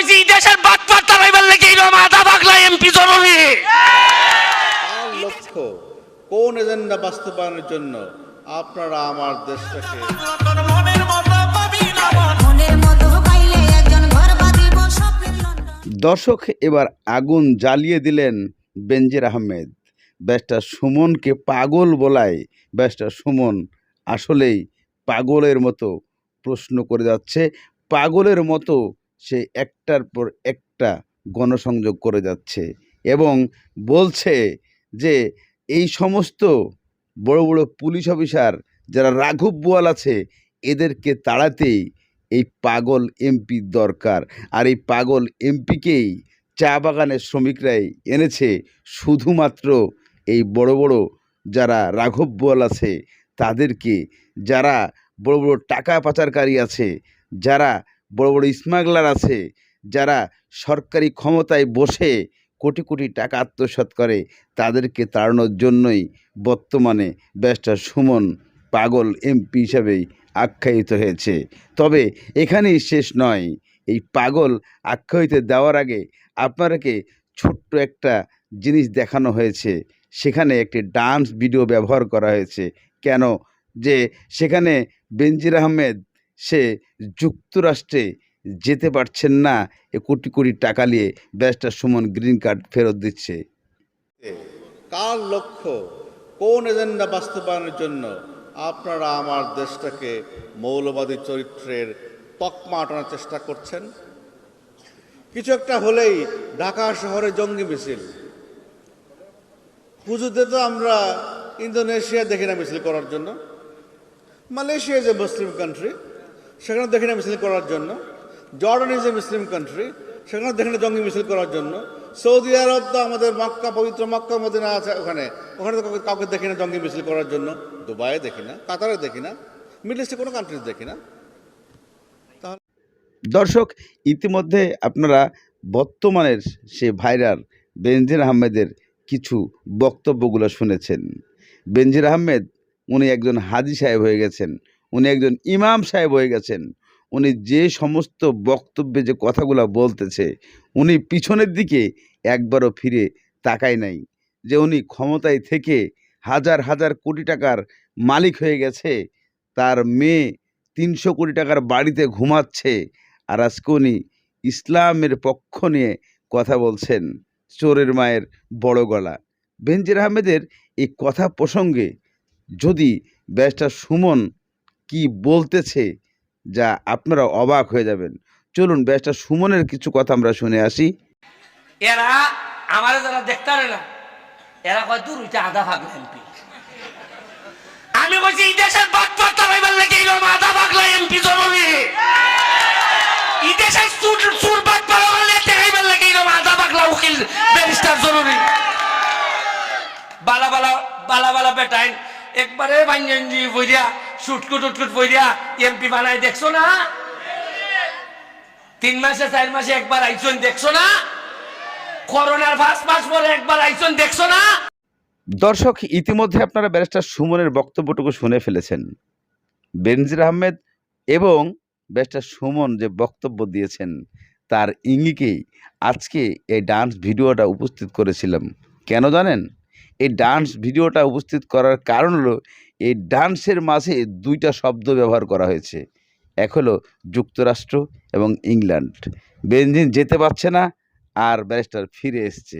কইছি এই দেশের বাটপার তারাইবার লেগে এইরকম আধা পাগলা এমপি জরুরি লক্ষ্য কোন এজেন্ডা বাস্তবায়নের জন্য আপনারা আমার দেশটাকে দর্শক এবার আগুন জ্বালিয়ে দিলেন বেনজির আহমেদ। ব্যারিস্টার সুমনকে পাগল বলায় ব্যারিস্টার সুমন আসলেই পাগলের মতো প্রশ্ন করে যাচ্ছে। পাগলের মতো সে একটার পর একটা গণসংযোগ করে যাচ্ছে এবং বলছে যে এই সমস্ত বড় বড় পুলিশ অফিসার যারা রাঘব বোয়াল আছে, এদেরকে তাড়াতেই এই পাগল এমপি দরকার। আর এই পাগল এমপিকেই চা বাগানের শ্রমিকরাই এনেছে শুধুমাত্র এই বড় বড় যারা রাঘব বোয়াল আছে, তাদেরকে যারা বড় বড় টাকা পাচারকারী আছে, যারা বড় বড় স্মাগলার আছে, যারা সরকারি ক্ষমতায় বসে কোটি কোটি টাকা আত্মসাৎ করে, তাদেরকে তাড়ানোর জন্যই বর্তমানে ব্যারিস্টার সুমন পাগল এমপি হিসাবেই আখ্যায়িত হয়েছে। তবে এখানেই শেষ নয়, এই পাগল আখ্যায়িত দেওয়ার আগে আপনারাকে ছোট্ট একটা জিনিস দেখানো হয়েছে, সেখানে একটি ডান্স ভিডিও ব্যবহার করা হয়েছে। কেন? যে সেখানে বেনজির আহমেদ সে যুক্তরাষ্ট্রে যেতে পারছেন না, এ কোটি কোটি টাকা নিয়ে ব্যারিস্টার সুমন গ্রিন কার্ড ফেরত দিচ্ছে। কার লক্ষ্য? কোন এজেন্ডা বাস্তবায়নের জন্য আপনারা আমার দেশটাকে মৌলবাদী চরিত্রের তকমা আটানোর চেষ্টা করছেন? কিছু একটা হলেই ঢাকা শহরে জঙ্গি মিছিল। পুজোতে তো আমরা ইন্দোনেশিয়া দেখি না মিছিল করার জন্য। মালয়েশিয়া এ মুসলিম কান্ট্রি সেখানে দেখি না মিছিল করার জন্য। Jordan is a Muslim country সেখানে দেখি না জঙ্গি মিছিল করার জন্য। সৌদি আরব তো আমাদের মক্কা, পবিত্র মক্কা মদিনা আছে ওখানে। ওখানে তো কাউকে- দেখি না জঙ্গি মিছিল করার জন্য। দুবাইয়ে দেখি না, কাতারে দেখি না, মিডল ইস্টে কোনো কান্ট্রিজ দেখি না। দর্শক, ইতিমধ্যে আপনারা বর্তমানের সে ভাইরাল বেনজির আহমেদের কিছু বক্তব্যগুলো শুনেছেন। বেনজির আহমেদ, উনি একজন হাজি সাহেব হয়ে গেছেন। উনি একজন ইমাম সাহেব হয়ে গেছেন। উনি যে সমস্ত বক্তব্যে যে কথাগুলো বলতেছে, উনি পিছনের দিকে একবারও ফিরে তাকায় নাই যে উনি ক্ষমতায় থেকে হাজার হাজার কোটি টাকার মালিক হয়ে গেছে, তার মেয়ে তিনশো কোটি টাকার বাড়িতে ঘুমাচ্ছে আর আজকে উনি ইসলামের পক্ষ নিয়ে কথা বলছেন চোরের মায়ের বড় গলা। বেনজির আহমেদের এই কথা প্রসঙ্গে যদি ব্যারিস্টার সুমন কি বলতেছে যা আপনারা অবাক হয়ে যাবেন। চলুন ব্যারিস্টার সুমনের কিছু কথা আমরা শুনে আসি। এরা আমার যারা দেখতে না, এরা কয়, দূর হইতে আধা পাগলা এমপি। আমি কইছি এই দেশের বাটপার তারাইবার লেগে এইরকম আধা পাগলা এমপি জরুরি এই দেশের সুর সুর বাটপার হলে দেখাইবার লেগে এইরকম আধা পাগলা উকিল, ব্যারিস্টার জরুরি বালা বালা বালা বালা বেটাইন, একবারে বাঞ্জনজি বইয়া বইয়া এমপি বানাই দেখছ না? তিন মাসে, চার মাসে একবার আইসন দেখছ না? করোনার একবার আইসন দেখছ না? দর্শক, ইতিমধ্যে আপনারা ব্যারিস্টার সুমনের বক্তব্যটুকু শুনে ফেলেছেন। বেনজির আহমেদ এবং ব্যারিস্টার সুমন যে বক্তব্য দিয়েছেন, তার ইঙ্গিকেই আজকে এই ডান্স ভিডিওটা উপস্থিত করেছিলাম। কেন জানেন? এই ডান্স ভিডিওটা উপস্থিত করার কারণ হলো এই ডান্সের মাঝে দুইটা শব্দ ব্যবহার করা হয়েছে। এক হলো যুক্তরাষ্ট্র এবং ইংল্যান্ড। বেঞ্জিন যেতে পারছে না, আর ব্যারিস্টার ফিরে এসছে।